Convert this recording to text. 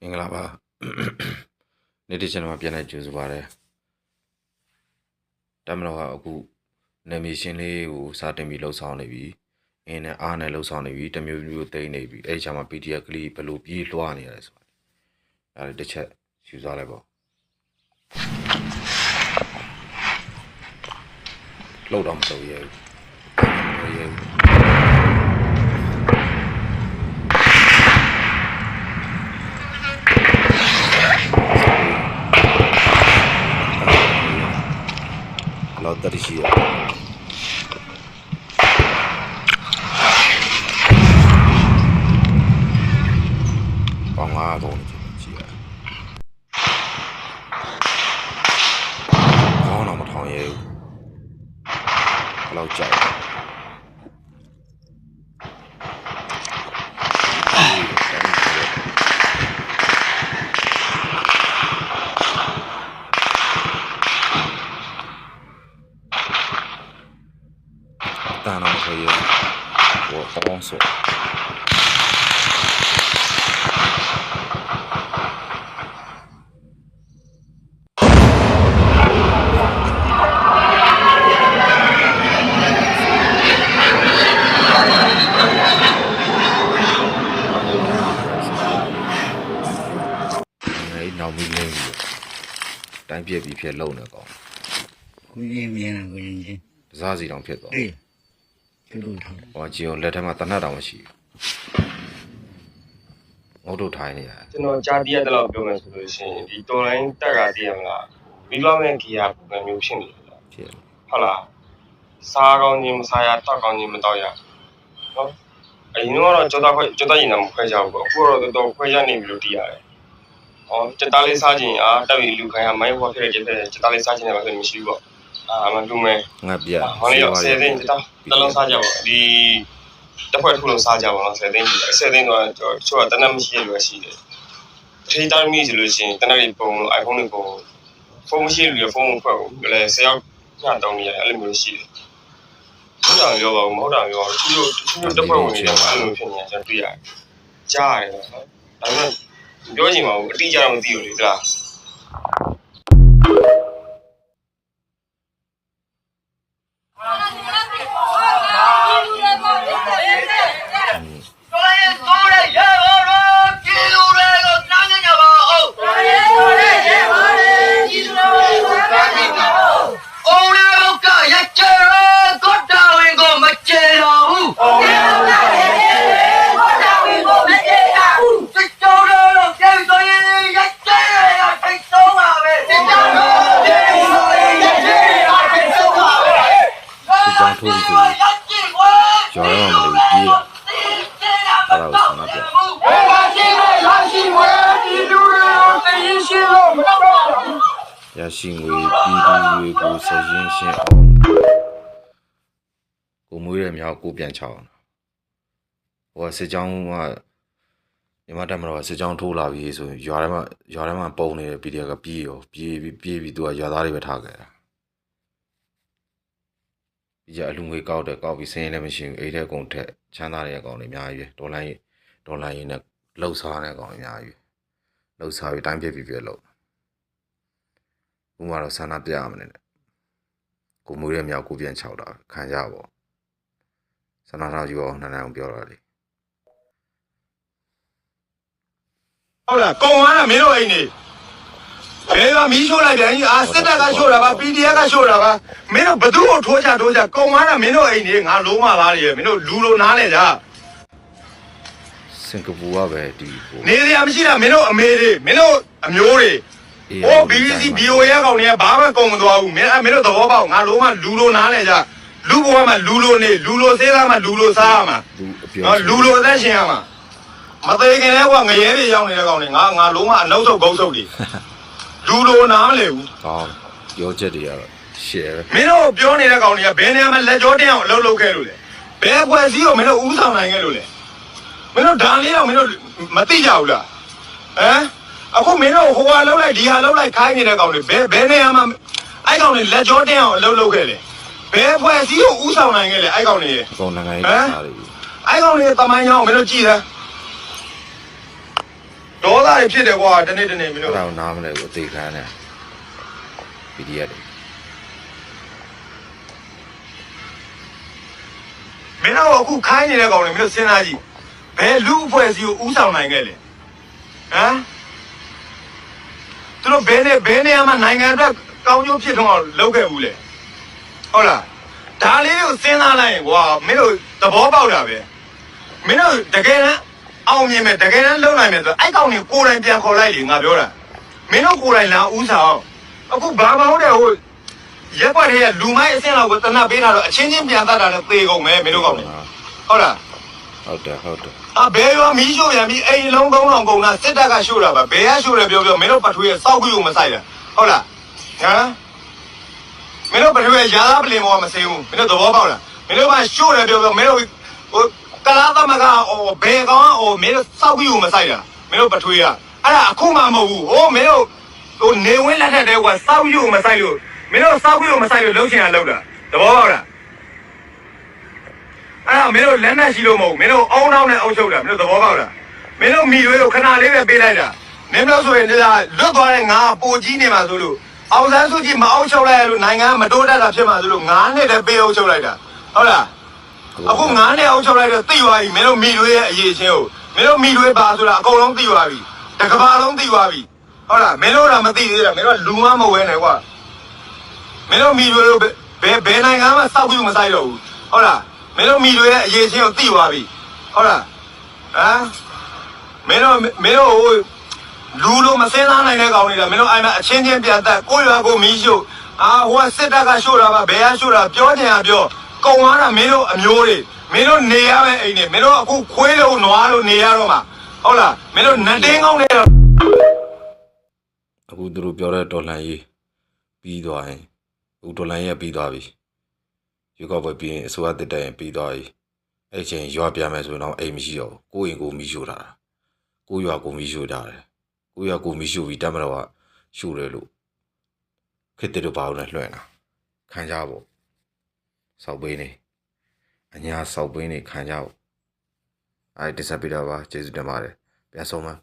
မင်္ဂလာပါနေ့တစ်ချင်မှာပြန်လိုက်ကြိုဆိုပါရစေတမတော်ကအခုနာမည်ရှင်းလေးကိုစတင်ပြီးလှုပ်ဆောင်နေပြီအင်းနဲ့အားနဲ့လှုပ်ဆောင်နေပြီတစ်မျိုးမျိုးတိတ်နေပြီအဲ့ဒီချာမှာ PDF ကလေးဘယ်လိုပြေးလွှားနေရလဲဆိုတာအဲ့ဒါတစ်ချက်ယူစားလိုက်ပေါ့လှုပ်တော့မလှုပ်ရဘူးမလှုပ်ရဘူး ဘယ်လောက်တက်ရှိရပေါင်း၅ကုန်ကြည့်ရခေါင်းတော့မထောင်ရဲဘူးဘယ်လောက်ကြောက်တန်တော့မထွက်ရဲ ဘူးဟိုတောင်းဆိုအဲ့နောက်မီးနေပြီတိုင်းပြက်ပြီးဖြစ်လုံနေကောင်ကိုကြီးမြ င်တာကိုကြီးချင်းတစားစီတောင်ဖြစ်သွားအေးကျလို့ထောင်းဟောကြည်အောင်လက်ထက်မှာတနတ်တောင်မရှိဘူးငုတ်တို့ထိုင်နေရကျွန်တော်ကြားသိရတဲ့လောက်ပြောမယ်ဆိုလို့ရှိရင်ဒီတော်လိုင်းတက်ကတည်းကမလားမိဘမဲ့ဂီယာပုံစံမျိုးဖြစ်နေတယ်ဗျဖြစ်ဟုတ်လားစားကောင်းခြင်းမစားရတောက်ကောင်းခြင်းမတောက်ရနော်အရင်ကတော့ကြောက်ခွဲကြောက်ရင်တော့မခွဲကြဘူးပေါ့အခုတော့တော်တော်ခွဲရနေပြီလို့သိရတယ်ဟောစက်သားလေးစားခြင်းအားတက်ပြီးလူခိုင်းရမိုင်းဘွားဖြစ်တဲ့စက်သားလေးစားခြင်းလည်းဆိုမရှိဘူးပေါ့ အာမလူမဲငါပြဟောလေးတော့10သိန်းတောင်းတလုံးစားကြပါဒီတစ်ခွက်တစ်ခုလုံးစားကြပါတော့10သိန်း10သိန်းတော့ကျွန်တော်တနက်မရှိရလို့ရှိတယ်ထိတိုင်းမိဆိုလို့ရှိရင်တနက်လေးပုံလို့ iPhone တွေပုံဖုန်းမရှိလို့ရဖုန်းကိုဖွက်ကိုလည်းဆယ်ယောက်ညတောင်းနေရတယ်အဲ့လိုမျိုးရှိတယ်။ဟုတ်တာပြောပါဦးမဟုတ်တာပြောပါဦးသူတို့သူတို့တစ်ဖွဲ့ဝင်နေတယ်အဲ့လိုဖြစ်နေတာကျွန်တော်တွေ့ရတယ်။ကြားရတယ်နော်။ဒါပေမဲ့ပြောချင်ပါဘူးအတိအကျတော့မသိဘူးလေသ ထိုးပြီးဆိုကျော်ရအောင်မလို့ပြေးတာအဲ့ဒါကိုဆန္ဒပြဘယ်မှာရှိလဲရရှိဝဲဒီလူတွေကိုသိရင်ရှိလို့မတော့တော့ဘူးရရှိငွေပြည်သူတွေကိုစရင်ရှင်းအောင်ကိုမွေးရဲ့မြောက်ကိုပြန်ချအောင်ဟိုကစစ်ကြောင်းကမြန်မာတက်မတော်ကစစ်ကြောင်းထိုးလာပြီဆိုရင်ရွာထဲမှာရွာထဲမှာပုံနေတဲ့ PDF ကပြေးရောပြေးပြီးပြေးပြီးသူကရွာသားတွေပဲထားခဲ့တာ ဒီကြအလူငွေကောက်တယ်ကောက်ပြီးစင်းရင်လည်းမရှိဘူးအိတ်တဲ့ကုန်ထက်ချမ်းသာတဲ့အကောင်တွေအများကြီးပဲဒေါ်လာရင်ဒေါ်လာရင်နဲ့လှုပ်စားတဲ့အကောင်တွေအများကြီးပဲလှုပ်စားပြီးတိုင်းပြည့်ပြည့်ပြည့်လှုပ်ဥမာတော့ဆန္ဒပြရမနေနဲ့ကိုမွေးရဲ့မြောက်ကိုပြန်ချောက်တာခံကြပါဆန္ဒထားယူအောင်နန်းနန်းအောင်ပြောတာလေဟုတ်လားကုံသွားတာမင်းတို့အိမ်နေ ဘယ်ကမီးရှို့လိုက်တယ်ကြီးအာစစ်တပ်ကရှို့တာပါ PDF ကရှို့တာပါမင်းတို့ဘသူ့ကိုထိုးချထိုးချကုံသွားတာမင်းတို့အိမ်နေငါလုံးမသားတွေမင်းတို့လူလိုနားလဲကြစင်ကာပူကပဲဒီကိုနေစရာမရှိတာမင်းတို့အမေတွေမင်းတို့အမျိုးတွေဟို BBC BOA ရကောင်တွေကဘာမှကုံမသွားဘူးမင်းမင်းတို့သဘောပေါက်ငါလုံးမလူလိုနားလဲကြလူဘဝမှာလူလိုနေလူလိုစေးသားမှာလူလိုစားရမှာလူအပြောနော်လူလိုအသက်ရှင်ရမှာမသေးခင်လဲကငရဲတွေရောက်နေတဲ့ကောင်တွေငါငါလုံးဝအနှုတ်ဆုပ်ဂုံးဆုပ်တွေ လူလိုနားမလဲဘူးကောင်းပြောချက်တွေကတော့ share မင်းတို့ပြောနေတဲ့ကောင်တွေကဘယ်နေရာမှာလက်ကြောတင်းအောင်အလုပ်လုပ်ခဲ့လို့လဲဘယ်အဖွဲ့အစည်းကိုမင်းတို့ဦးဆောင်နိုင်ခဲ့လို့လဲမင်းတို့ဒါလေးတော့မင်းတို့မသိကြဘူးလားဟမ်အခုမင်းတို့ဟိုဟာလုပ်လိုက်ဒီဟာလုပ်လိုက်ခိုင်းနေတဲ့ကောင်တွေဘယ်ဘယ်နေရာမှာအဲ့ကောင်တွေလက်ကြောတင်းအောင်အလုပ်လုပ်ခဲ့လဲဘယ်အဖွဲ့အစည်းကိုဦးဆောင်နိုင်ခဲ့လဲအဲ့ကောင်တွေရဲ့အကုန်နိုင်ငံရေးတရားတွေအဲ့ကောင်တွေတမိုင်းကြောင်းမင်းတို့ကြည့်တယ် ဒေါသတွေဖြစ်တယ်ကွာတနေ့တနေ့မင်းအဲ့တို့ဒါကိုနားမလဲဘူးအသေးခံတယ် PDF တွေမင်းတို့အခုခိုင်းနေတဲ့ကောင်တွေမင်းတို့စဉ်းစားကြည့်ဘယ်လူအဖွဲ့အစည်းကိုဥဆောင်နိုင်ခဲ့လဲဟမ်သူတို့ဘယ်နဲ့ဘယ်နေရာမှာနိုင်ငံအတွက်ကောင်းကျိုးဖြစ်ထွန်းအောင်လုပ်ခဲ့ဘူးလေဟုတ်လားဒါလေးကိုစဉ်းစားလိုက်ရင်ကွာမင်းတို့သဘောပေါက်တာပဲမင်းတို့တကယ်တမ်း အောင်မြင်မယ်တကယ်တမ်းလုပ်နိုင်မယ်ဆိုအဲ့ကောင်တွေကိုယ်တိုင်ပြန်ခေါ်လိုက်လေငါပြောတာမင်းတို့ကိုယ်တိုင်လာဥဆောင်အခုဘာမဟုတ်တဲ့ဟိုရက်ွက်တွေကလူမိုင်းအစင်းလောက်ကိုတနပ်ပေးတာတော့အချင်းချင်းပြန်တတ်တာလည်းသေကုန်မယ်မင်းတို့ကောင်တွေဟုတ်လားဟုတ်တယ်ဟုတ်တယ်အဘယ်ရောမီးရှို့ပြန်ပြီးအိမ်လုံးကုန်းအောင်ကုန်တာစစ်တပ်ကရှို့တာပါဘယ်ကရှို့တယ်ပြောပြောမင်းတို့ပထွေးရဲ့စောက်ကြီးကိုမဆိုင်တာဟုတ်လားဟမ်မင်းတို့ပထွေးရဲ့ရာသားပလင်ဘောကမစင်းဘူးမင်းတို့သဘောပေါက်လားမင်းတို့ကရှို့တယ်ပြောပြောမင်းတို့ဟို ကလာသမကဟိုဘယ်ကောင်ဟိုမင်းတို့စောက်ကြီးကိုမဆိုင်တာမင်းတို့ပထွေးကအဲ့ဒါအခုမှမဟုတ်ဘူးဟိုမင်းတို့ဟိုနေဝင်းလက်ထက်တည်းကစောက်ကြီးကိုမဆိုင်လို့မင်းတို့စောက်ကြီးကိုမဆိုင်လို့လှုပ်ချင်တာလှုပ်တာသဘောပေါက်လားအဲ့တော့မင်းတို့လက်နဲ့ရှိလို့မဟုတ်ဘူးမင်းတို့အုံနောက်နဲ့အုံချုပ်တာမင်းတို့သဘောပေါက်လားမင်းတို့မိရွေးကိုခဏလေးပဲပေးလိုက်တာမင်းတို့ဆိုရင်ဒါလွတ်သွားတဲ့ငါပိုကြီးနေမှာဆိုလို့အောင်ဆန်းစုကြည်မအုံချုပ်လိုက်ရလို့နိုင်ငံမတိုးတက်တာဖြစ်မှာဆိုလို့ငါနဲ့တည်းပေးအုံချုပ်လိုက်တာဟုတ်လား အခုငါနဲ့အုံချုပ်လိုက်တော့သိသွားပြီမင်းတို့မိရွေးရဲ့အရေးချင်းကိုမင်းတို့မိရွေးပါဆိုတာအကုန်လုံးသိသွားပြီတကဘာလုံးသိသွားပြီဟုတ်လားမင်းတို့ကမသိသေးတာမင်းတို့ကလူမမဝဲနဲ့ကွာမင်းတို့မိတွေတို့ဘယ်ဘယ်နိုင်ငံမှစောက်ပြီးမဆိုင်တော့ဘူးဟုတ်လားမင်းတို့မိတွေရဲ့အရေးချင်းကိုသိသွားပြီဟုတ်လားဟမ်မင်းတို့မင်းတို့ဟိုလူလိုမစင်းစားနိုင်တဲ့ကောင်တွေကမင်းတို့အိမ်မှာအချင်းချင်းပြန်တက်ကိုရွာကိုမီးရှို့အာဟိုကစစ်တပ်ကရှို့တာပါဘယ်ကရှို့တာပြောချင်တာပြော ကုံသွားတာမင်းတို့အမျိုးတွေမင်းတို့နေရမယ့်အိမ်တွေမင်းတို့အခုခွေးလို့နွားလို့နေရတော့မှာဟုတ်လားမင်းတို့နတ်တင်းကောင်းတွေတော့အခုသူတို့ပြောတဲ့ဒေါ်လာရေးပြီးသွားရင်အခုဒေါ်လာရေးကပြီးသွားပြီရွေးကောက်ပွဲပြီးရင်အစိုးရတစ်တက်ရင်ပြီးသွားပြီအဲ့ချိန်ရွာပြမယ်ဆိုရင်တော့အိမ်မရှိတော့ဘူးကိုယ့်အိမ်ကိုမီးရှို့တာကိုယ့်ရွာကိုမီးရှို့ကြတယ်ကိုယ့်ရွာကိုမီးရှို့ပြီးတက်မတော့ကရှို့တယ်လို့ခစ်တဲ့တို့ဘာလို့လဲလွှဲတာခံကြဖို့ စောက်ပေးနေအညာစောက်ပေးနေခံကြဖို့အဲ့ဒီတက်ဆက်ပေးတာပါကျေးဇူးတင်ပါတယ်ပြန်ဆုံးပါ